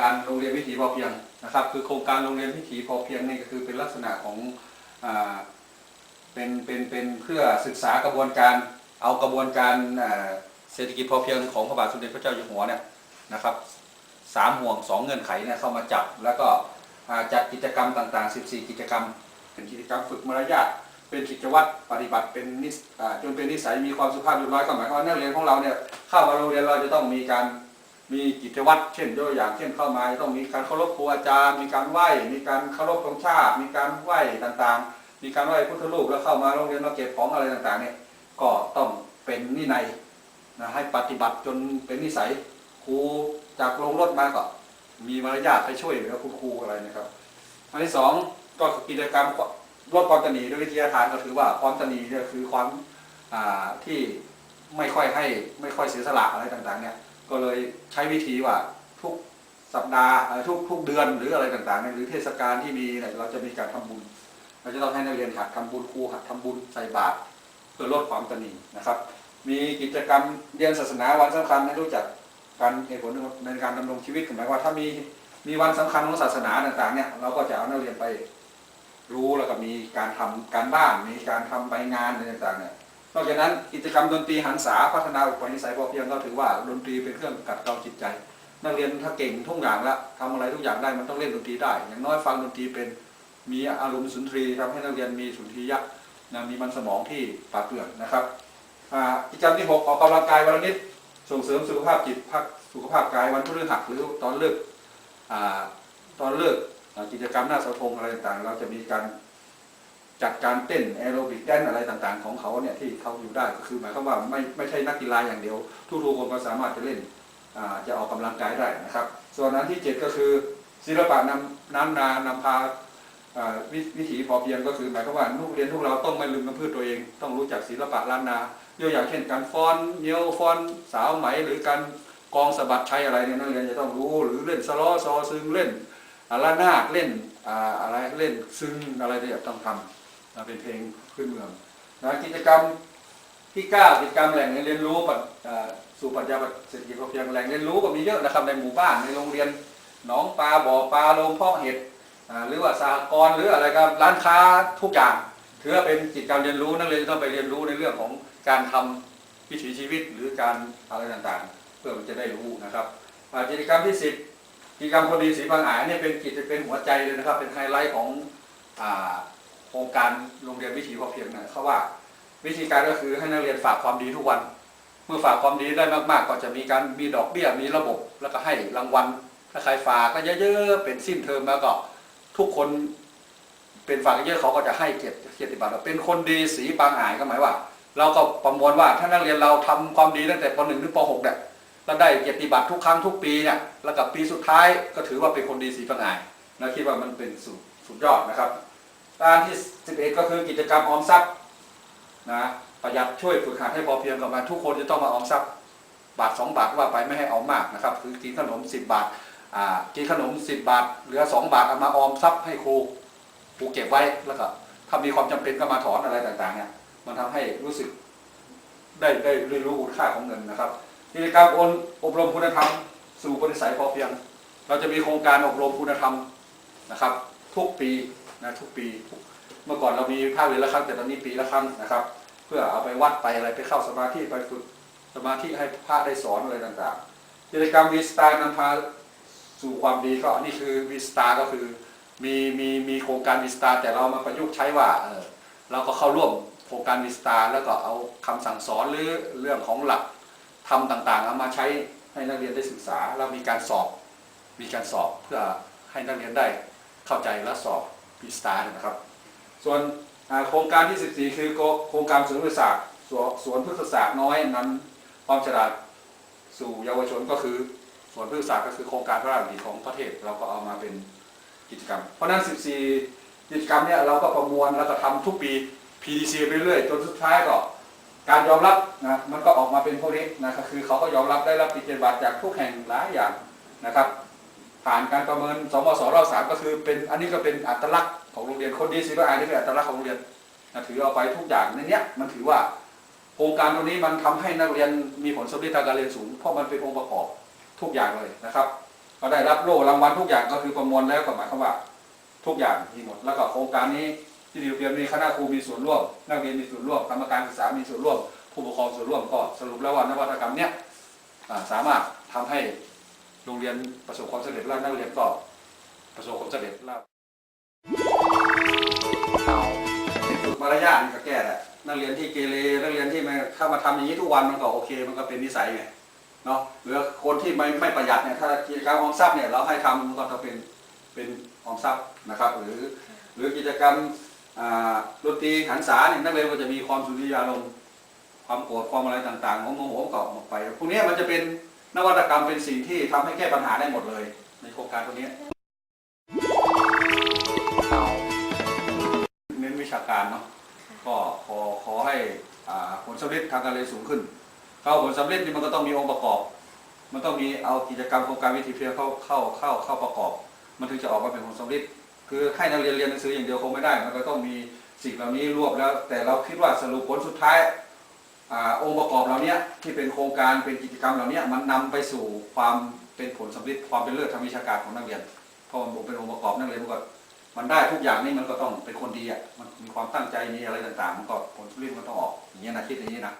การโรงเรียนวิถีพอเพียงนะครับ คือโครงการโรงเรียนวิถีพอเพียงนี่ก็คือเป็นลักษณะของอเป็นเป็นเป็นเพื่อศึกษากระบวนการเอากระบวนการเศรษฐกิจพอเพียงของพระบาทสมเด็จพระเจ้าอยู่หัวเนี่ยนะครับสามห่วงสองเงื่อนไขเนี่ยเข้ามาจับ แล้วก็จัดกิจกรรมต่างๆ 14 กิจกรรม เป็นกิจกรรมฝึกมารยาทเป็นกิจวัตรปฏิบัติเป็นนิสจนเป็นนิสัยมีความสุภาพเรียบร้อยก็หมายความว่านักเรียนของเราเนี่ยเข้ามาโรงเรียนเราจะต้องมีการ มีกิจวัตรเช่นยกตัวอย่างเช่นเข้ามาต้องมีการเคารพครูอาจารย์ มีการไหว้ มีการเคารพธงชาติ มีการไหว้ต่างๆ มีการไหว้พุทธรูปแล้วเข้ามาโรงเรียนมาเก็บของอะไรต่างๆเนี่ยก็ต้องเป็นนินัยนะให้ปฏิบัติจนเป็นนิสัยครูจากลงรถมาก็มีมารยาทไปช่วยเหลือคุณครูอะไรนะครับอันที่สองก็กิจกรรมลดความตนีด้วยวิทยาทานก็ถือว่าความตนีเนี่ยคือความที่ไม่ค่อยให้ไม่ค่อยเสียสละอะไรต่างๆเนี่ย ก็เลยใช้วิธีว่าทุกสัปดาห์ทุกทุกเดือนหรืออะไรต่างๆเนี่ยหรือเทศกาลที่มีเนี่ยเราจะมีการทำบุญ เราจะต้องให้นักเรียนหัดทำบุญครูหัดทำบุญใส่บาตรเพื่อลดความตนีนะครับ มีกิจกรรมเรียนศาสนาวันสำคัญให้รู้จักการเหตุผลในการดำรงชีวิตหมายว่าถ้ามีมีวันสำคัญของศาสนาต่างๆเนี่ยเราก็จะเอานักเรียนไปรู้แล้วก็มีการทำการบ้านมีการทำใบงานอะไรต่างๆเนี่ย นอกจากนั้นกิจกรรมดนตรีหันษาพัฒนาอุปนิสัยพอเพียงก็ถือว่าดนตรีเป็นเครื่องกัดเกลาจิตใจ นักเรียนถ้าเก่งทุกอย่างล้วทำอะไรทุกอย่างได้มันต้องเล่นดนตรีได้ อย่างน้อยฟังดนตรีเป็นมีอารมณ์สุนทรีย์ทำให้นักเรียนมีสุนทรียะนะมีมันสมองที่ปราดเปรื่องนะครับกิจกรรมที่หกออกกำลังกายวันละนิดส่งเสริมสุขภาพจิตพักสุขภาพกายวันพฤหัสหรือตอนเลิกอตอนเลิกกิจกรรมหน้าเสาธงอะไรต่างๆ เราจะมีการ จัดการเต้นแอโรบิกแดนอะไรต่างๆ ของเขาเนี่ยที่เขาอยู่ได้ก็คือหมายความว่าไม่ไม่ใช่นักกีฬาอย่างเดียวทุกๆคนก็สามารถจะเล่นจะออกกำลังกายได้นะครับ ส่วนอันที่ 7 ก็คือศิลปะนำน้ำนานำพาอ่าวิวิถีพอเพียงก็คือหมายความว่าลูกเรียนทุกเราต้องไม่ลืมกำพืชตัวเอง ต้องรู้จักศิลปะล้านนายกอย่างเช่นการฟ้อนเงี้ยวฟ้อนสาวไหม หรือการกองสะบัดชัยอะไรเนี่ยนักเรียนจะต้องรู้หรือเล่นสล้อซอซึงเล่นอาละนาเล่นอะไรเล่นซึงอะไรเนี่ยต้องทำ นะเป็นเพลงพื้นเมืองนะกิจกรรมที่9กิจกรรมแหล่งเรียนรู้ปรัชอ่าสู่ปรัชญาเศรษฐกิจพอเพียงแหล่งเรียนรู้ก็มีเยอะนะครับในหมู่บ้านในโรงเรียนหนองปลาบ่อปลาโรงเพาะเห็ดหรือว่าสหกรณ์หรืออะไรครับร้านค้าทุกอย่างถือว่าเป็นกิจกรรมเรียนรู้นักเรียนต้องไปเรียนรู้ในเรื่องของการทำวิถีชีวิตหรือการอะไรต่างๆ เพื่อมันจะได้รู้นะครับกิจกรรมที่10กิจกรรมคนดีสีบางอายเนี่ยเป็นกิจเป็นหัวใจเลยนะครับ เป็นไฮไลท์ของ โครงการโรงเรียนวิถีพอเพียงเนะเขาว่าวิธีการก็คือให้นักเรียนฝากความดีทุกวัน เมื่อฝากความดีได้มากๆ ก็จะมีการมีดอกเบี้ยมีระบบ แล้วก็ให้รางวัลถ้าใครฝากก็เยอะๆเป็นสิ้นเทอมแล้วก็ทุกคนเป็นฝากเยอะเขาก็จะให้เกียรติเกียรติบัตรเป็นคนดีสีปางอายก็หมายว่า เราก็ประมวลว่าถ้านักเรียนเราทำความดีตั้งแต่ป .1 ถึงป .6 เนี่ยแล้วได้เกียรติบัตรทุกครั้งทุกปีเนี่ยแล้วกับปีสุดท้ายก็ถือว่าเป็นคนดีสีปางอายนะคิดว่ามันเป็นสุดสุดยอดนะครับ การที่ 11 ก็คือกิจกรรมออมทรัพย์นะประหยัดช่วยฝึกหัดให้พอเพียงกับมาทุกคนจะต้องมาออมทรัพย์บาท 2 บาทว่าไปไม่ให้เอามากนะครับคือกินขนม 10 บาทกินขนม 10 บาท เหลือ 2 บาทเอามาออมทรัพย์ให้ครูครูเก็บไว้แล้วก็ถ้ามีความจำเป็นก็มาถอนอะไรต่างๆเนี่ยมันทำให้รู้สึกได้ได้เรียนรู้คุณค่าของเงินนะครับกิจกรรมอบอบรมคุณธรรม สู่ปณิสัยพอเพียง เราจะมีโครงการอบรมคุณธรรมนะครับ ทุกปี นะทุกปี เมื่อก่อนเรามีภาคเรียนละครั้งแต่ตอนนี้ปีละครั้งนะครับ เพื่อเอาไปวัดไปอะไรไปเข้าสมาธิไปฝึกสมาธิให้พระได้สอนอะไรต่างๆกิจกรรมวีสตาร์นำพาสู่ความดีก็อันนี้คือวีสตาร์ก็คือมีมีมีโครงการวีสตาร์แต่เรามาประยุกต์ใช้ว่าเออเราก็เข้าร่วมโครงการวีสตาร์แล้วก็เอาคำสั่งสอนหรือเรื่องของหลักทำต่างๆ เอามาใช้ให้นักเรียนได้ศึกษาแล้วมีการสอบ มีการสอบเพื่อให้นักเรียนได้เข้าใจและสอบ วีสตาร์นะครับ ส่วนโครงการที่ 14 คือโครงการสวนพฤกษศาสตร์สวนสวนพฤกษศาสตร์น้อยนั้นความฉลาดสู่เยาวชนก็คือสวนพฤกษศาสตร์ก็คือโครงการพระราชดำริของประเทศเราก็เอามาเป็นกิจกรรม เพราะนั้น 14 กิจกรรมเนี่ยเราก็ประมวลแล้วก็ทำทุกปี PDC ไปเรื่อยจนสุดท้ายก็การยอมรับนะมันก็ออกมาเป็นพวกนี้นะคือเขาก็ยอมรับได้รับปฏิบัติจากทุกแห่งหลายอย่างนะครับ ผ่านการประเมินสมสรอบสามก็คือเป็นอันนี้ก็เป็นอัตลักษณ์ของโรงเรียนคนดีศิลปะอานี่เป็นอัตลักษณ์ของโรงเรียนถือเอาไปทุกอย่างในเนี้ยมันถือว่าโครงการตรงนี้มันทำให้นักเรียนมีผลสำเร็จทางการเรียนสูง เพราะมันเป็นองค์ประกอบทุกอย่างเลยนะครับก็ได้รับโล่รางวัลทุกอย่างก็คือประมวลแล้วก็หมายความว่าทุกอย่างที่หมด แล้วก็โครงการนี้ที่ดีเรียนมีคณะครูมีส่วนร่วม นักเรียนมีส่วนร่วมกรรมการศึกษามีส่วนร่วม ผู้ปกครองส่วนร่วมก็สรุปแล้วว่านวัตกรรมเนี้ยสามารถทำให้ โรงเรียนประสบความสำเร็จและนักเรียนก็ประสบความสำเร็จแล้วมารยาทนี่ก็แก้แหละนักเรียนที่เกเรนักเรียนที่มาเข้ามาทำอย่างนี้ทุกวันมันก็โอเค มันก็เป็นนิสัยไงเนาะหรือคนที่ไม่ไม่ประหยัดเนี่ยถ้ากิจกรรมออมทรัพย์เนี่ยเราให้ทำมันก็จะเป็นเป็นออมทรัพย์นะครับ หรือหรือกิจกรรมอ่าดนตรีหันษาเนี่ยนักเรียนก็จะมีความสุริยารมความโกรธความอะไรต่างๆของโมโหก็ออกไปพวกนี้มันจะเป็น นวัตกรรมเป็นสิ่งที่ทำให้แก้ปัญหาได้หมดเลย ในโครงการพวนี้เน้นวิชาการเนาะก็ขอขอให้ผลสำเร็จทางการเรียนสูงขึ้นเข้าผลสำเร็จนี่มันก็ต้องมีองค์ประกอบ มันต้องมีเอากิจกรรมโครงการวิถีเพียงเข้าเข้าเข้าเข้าประกอบ มันถึงจะออกมาเป็นผลสำเร็จคือให้นักเรียนเรียนหนังสืออย่างเดียวคงไม่ได้ มันก็ต้องมีสิ่งเหล่านี้รวบแล้ว แต่เราคิดว่าสรุปผลสุดท้าย องค์ประกอบเหล่านี้ที่เป็นโครงการเป็นกิจกรรมเหล่านี้มันนำไปสู่ความเป็นผลสำเร็จความเป็นเลิศทางวิชาการของนักเรียนเพราะมันเป็นองค์ประกอบนักเรียนมันก็มันได้ทุกอย่างนี่มันก็ต้องเป็นคนดีอะมันมีความตั้งใจมีอะไรต่างๆ มันก็ผลสำเร็จมันต้องออกอย่างนี้นะคิดอย่างนี้นะ